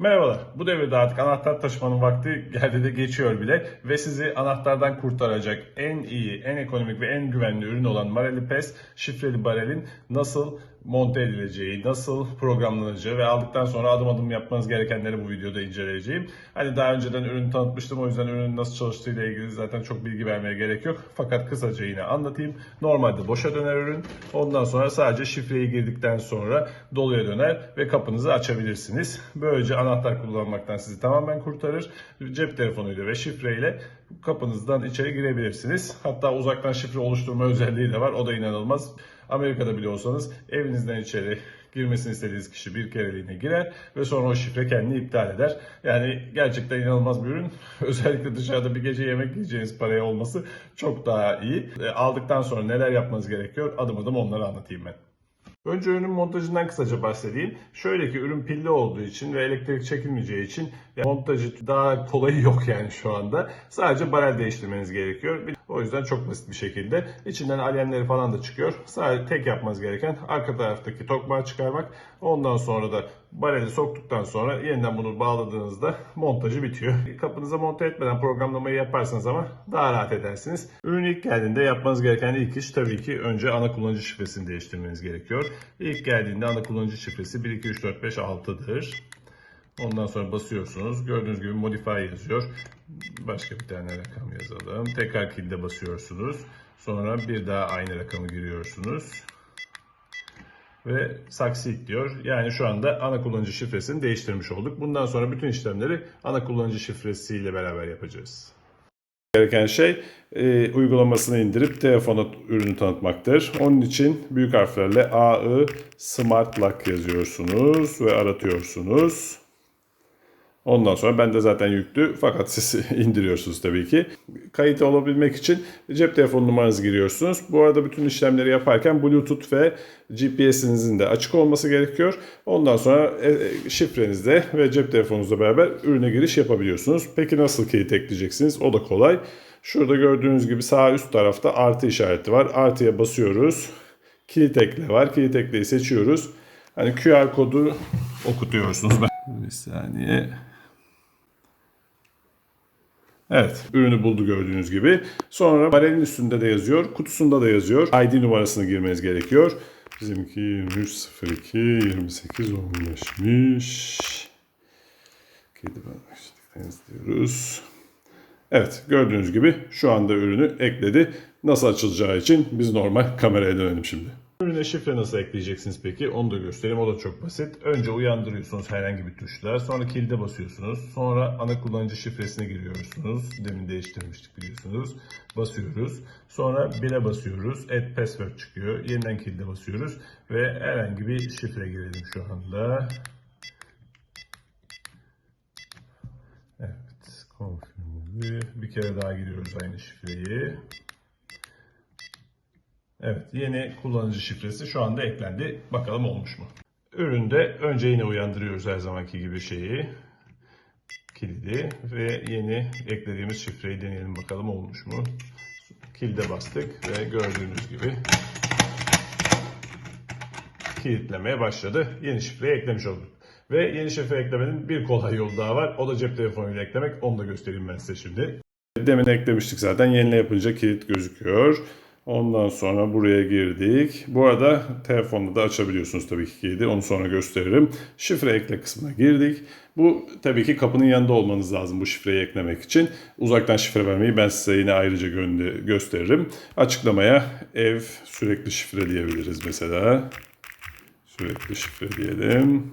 Merhabalar. Bu devirde artık anahtar taşımanın vakti geldi de geçiyor bile ve sizi anahtardan kurtaracak en iyi, en ekonomik ve en güvenli ürün olan Marelli Pes şifreli barelin nasıl monte edileceği, nasıl programlanacağı ve aldıktan sonra adım adım yapmanız gerekenleri bu videoda inceleyeceğim. Hani daha önceden ürünü tanıtmıştım o yüzden ürünün nasıl çalıştığıyla ilgili zaten çok bilgi vermeye gerek yok. Fakat kısaca yine anlatayım. Normalde boşa döner ürün. Ondan sonra sadece şifreyi girdikten sonra doluya döner ve kapınızı açabilirsiniz. Böylece anahtar kullanmaktan sizi tamamen kurtarır. Cep telefonuyla ve şifreyle kapınızdan içeri girebilirsiniz. Hatta uzaktan şifre oluşturma özelliği de var. O da inanılmaz. Amerika'da bile olsanız evinizden içeri girmesini istediğiniz kişi bir kereliğine girer ve sonra o şifre kendini iptal eder. Yani gerçekten inanılmaz bir ürün. Özellikle dışarıda bir gece yemek yiyeceğiniz paraya olması çok daha iyi. E, aldıktan sonra neler yapmanız gerekiyor adım adım onları anlatayım ben. Önce ürünün montajından kısaca bahsedeyim. Şöyle ki ürün pilli olduğu için ve elektrik çekilmeyeceği için montajı daha kolayı yok yani şu anda. Sadece barel değiştirmeniz gerekiyor. O yüzden çok basit bir şekilde. İçinden alyenleri falan da çıkıyor. Sadece tek yapmanız gereken arka taraftaki tokmağı çıkarmak. Ondan sonra da bareli soktuktan sonra yeniden bunu bağladığınızda montajı bitiyor. Kapınıza monte etmeden programlamayı yaparsanız ama daha rahat edersiniz. Ürün ilk geldiğinde yapmanız gereken ilk iş tabii ki önce ana kullanıcı şifresini değiştirmeniz gerekiyor. İlk geldiğinde ana kullanıcı şifresi 1 2 3 4 5 6'dır. Ondan sonra basıyorsunuz. Gördüğünüz gibi modify yazıyor. Başka bir tane rakam yazalım. Tekrar kilde basıyorsunuz. Sonra bir daha aynı rakamı giriyorsunuz. Ve succeed diyor. Yani şu anda ana kullanıcı şifresini değiştirmiş olduk. Bundan sonra bütün işlemleri ana kullanıcı şifresiyle beraber yapacağız. Gereken şey e, uygulamasını indirip telefona ürünü tanıtmaktır. Onun için büyük harflerle AI Smart Lock yazıyorsunuz ve aratıyorsunuz. Ondan sonra ben de zaten yüklü fakat siz indiriyorsunuz tabii ki. Kayıt olabilmek için cep telefonu numaranızı giriyorsunuz. Bu arada bütün işlemleri yaparken Bluetooth ve GPS'inizin de açık olması gerekiyor. Ondan sonra e, e, şifrenizle ve cep telefonunuzla beraber ürüne giriş yapabiliyorsunuz. Peki nasıl kilit ekleyeceksiniz? O da kolay. Şurada gördüğünüz gibi sağ üst tarafta artı işareti var. Artıya basıyoruz. Kilit ekle var. Kilit ekleyi seçiyoruz. Hani QR kodu okutuyorsunuz. Bir saniye. Evet, ürünü buldu gördüğünüz gibi. Sonra barelin üstünde de yazıyor, kutusunda da yazıyor. ID numarasını girmeniz gerekiyor. Bizimki 2302 28 15'miş. Kedi bakmıştık diyoruz. Evet, gördüğünüz gibi şu anda ürünü ekledi. Nasıl açılacağı için biz normal kameraya dönelim şimdi. Ürüne şifre nasıl ekleyeceksiniz peki? Onu da göstereyim. O da çok basit. Önce uyandırıyorsunuz herhangi bir tuşla. Sonra kilide basıyorsunuz. Sonra ana kullanıcı şifresine giriyorsunuz. Demin değiştirmiştik biliyorsunuz. Basıyoruz. Sonra 1'e basıyoruz. Add password çıkıyor. Yeniden kilide basıyoruz. Ve herhangi bir şifre girelim şu anda. Evet. Confirm. Bir kere daha giriyoruz aynı şifreyi. Evet, yeni kullanıcı şifresi şu anda eklendi. Bakalım olmuş mu? Üründe önce yine uyandırıyoruz her zamanki gibi şeyi. Kilidi ve yeni eklediğimiz şifreyi deneyelim bakalım olmuş mu? Kilide bastık ve gördüğünüz gibi kilitlemeye başladı. Yeni şifreyi eklemiş olduk. Ve yeni şifre eklemenin bir kolay yolu daha var. O da cep telefonuyla eklemek. Onu da göstereyim ben size şimdi. Demin eklemiştik zaten. Yenile yapınca kilit gözüküyor. Ondan sonra buraya girdik. Bu arada telefonda da açabiliyorsunuz tabii ki kilidi. Onu sonra gösteririm. Şifre ekle kısmına girdik. Bu tabii ki kapının yanında olmanız lazım bu şifreyi eklemek için. Uzaktan şifre vermeyi ben size yine ayrıca gö- gösteririm. Açıklamaya ev sürekli şifre diyebiliriz mesela. Sürekli şifre diyelim.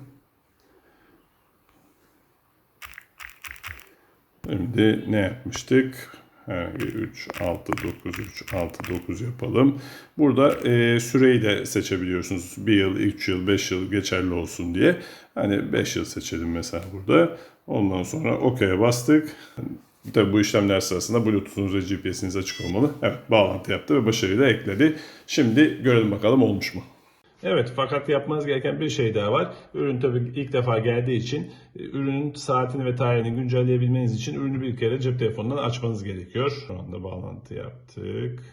Şimdi ne yapmıştık? Herhangi 3, 6, 9, 3, 6, 9 yapalım. Burada e, süreyi de seçebiliyorsunuz. 1 yıl, 3 yıl, 5 yıl geçerli olsun diye. Hani 5 yıl seçelim mesela burada. Ondan sonra OK'ye bastık. Tabii bu işlemler sırasında Bluetooth'unuz ve GPS'iniz açık olmalı. Evet bağlantı yaptı ve başarıyla ekledi. Şimdi görelim bakalım olmuş mu? Evet fakat yapmanız gereken bir şey daha var. Ürün tabii ilk defa geldiği için e, ürünün saatini ve tarihini güncelleyebilmeniz için ürünü bir kere cep telefonundan açmanız gerekiyor. Şu anda bağlantı yaptık.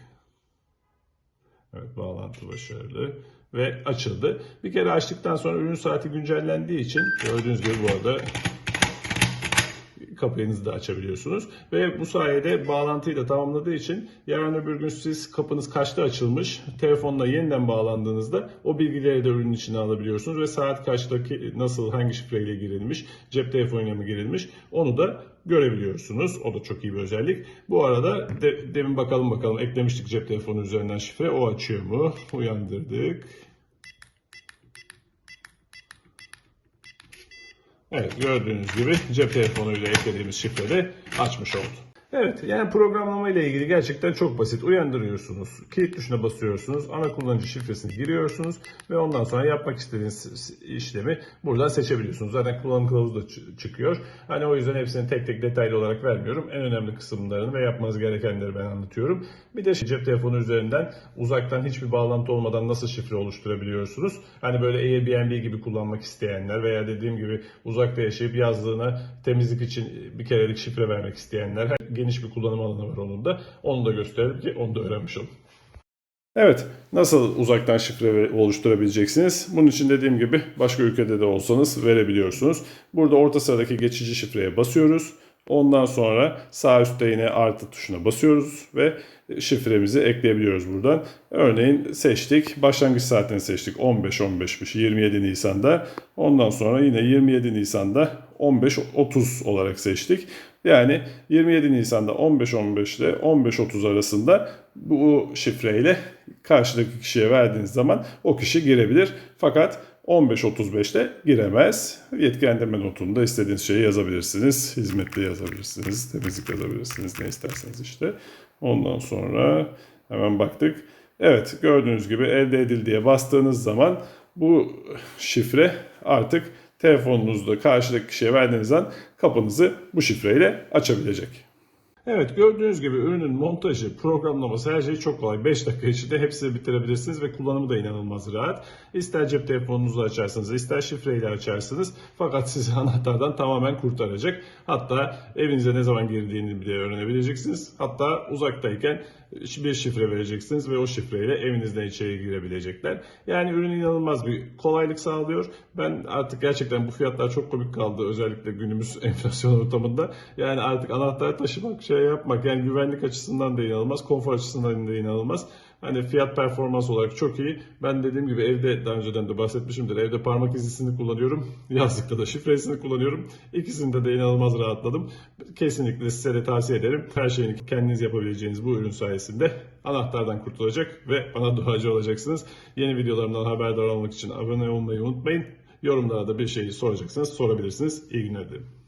Evet bağlantı başarılı ve açıldı. Bir kere açtıktan sonra ürün saati güncellendiği için gördüğünüz gibi bu arada kapınızı da açabiliyorsunuz. Ve bu sayede bağlantıyı da tamamladığı için yarın öbür gün siz kapınız kaçta açılmış, telefonla yeniden bağlandığınızda o bilgileri de ürünün içine alabiliyorsunuz ve saat kaçtaki nasıl hangi şifreyle girilmiş, cep telefonuyla mı girilmiş onu da görebiliyorsunuz. O da çok iyi bir özellik. Bu arada de, demin bakalım bakalım eklemiştik cep telefonu üzerinden şifre. O açıyor mu? Uyandırdık. Evet gördüğünüz gibi cep telefonuyla eklediğimiz şifre de açmış oldu. Evet yani programlama ile ilgili gerçekten çok basit. Uyandırıyorsunuz, kilit tuşuna basıyorsunuz, ana kullanıcı şifresini giriyorsunuz ve ondan sonra yapmak istediğiniz işlemi buradan seçebiliyorsunuz. Zaten kullanım kılavuzu da çı- çıkıyor. Hani o yüzden hepsini tek tek detaylı olarak vermiyorum. En önemli kısımlarını ve yapmanız gerekenleri ben anlatıyorum. Bir de cep telefonu üzerinden uzaktan hiçbir bağlantı olmadan nasıl şifre oluşturabiliyorsunuz? Hani böyle Airbnb gibi kullanmak isteyenler veya dediğim gibi uzakta yaşayıp yazlığına temizlik için bir kerelik şifre vermek isteyenler geniş bir kullanım alanı var onun da. Onu da gösterelim ki onu da öğrenmiş olun. Evet, nasıl uzaktan şifre oluşturabileceksiniz? Bunun için dediğim gibi başka ülkede de olsanız verebiliyorsunuz. Burada orta sıradaki geçici şifreye basıyoruz. Ondan sonra sağ üstte yine artı tuşuna basıyoruz ve şifremizi ekleyebiliyoruz buradan. Örneğin seçtik. Başlangıç saatini seçtik. 15-15'miş 27 Nisan'da. Ondan sonra yine 27 Nisan'da 15.30 olarak seçtik. Yani 27 Nisan'da 15.15 ile 15.30 arasında bu şifreyle karşıdaki kişiye verdiğiniz zaman o kişi girebilir. Fakat 15.35'te giremez. Yetkilendirme notunda istediğiniz şeyi yazabilirsiniz. Hizmetli yazabilirsiniz, temizlik yazabilirsiniz ne isterseniz işte. Ondan sonra hemen baktık. Evet gördüğünüz gibi elde edildiye bastığınız zaman bu şifre artık telefonunuzda karşıdaki kişiye verdiğiniz an kapınızı bu şifreyle açabilecek. Evet gördüğünüz gibi ürünün montajı, programlaması her şey çok kolay. 5 dakika içinde hepsini bitirebilirsiniz ve kullanımı da inanılmaz rahat. İster cep telefonunuzu açarsınız, ister şifreyle açarsınız. Fakat sizi anahtardan tamamen kurtaracak. Hatta evinize ne zaman girdiğini bile öğrenebileceksiniz. Hatta uzaktayken bir şifre vereceksiniz ve o şifreyle evinizden içeri girebilecekler. Yani ürün inanılmaz bir kolaylık sağlıyor. Ben artık gerçekten bu fiyatlar çok komik kaldı özellikle günümüz enflasyon ortamında. Yani artık anahtar taşımak, şey yapmak yani güvenlik açısından da inanılmaz, konfor açısından da inanılmaz. Hani fiyat performans olarak çok iyi. Ben dediğim gibi evde daha önceden de bahsetmişimdir. Evde parmak izlisini kullanıyorum. Yazlıkta da şifresini kullanıyorum. İkisinde de inanılmaz rahatladım. Kesinlikle size de tavsiye ederim. Her şeyini kendiniz yapabileceğiniz bu ürün sayesinde anahtardan kurtulacak ve bana duacı olacaksınız. Yeni videolarımdan haberdar olmak için abone olmayı unutmayın. Yorumlara da bir şeyi soracaksınız sorabilirsiniz. İyi günler dilerim.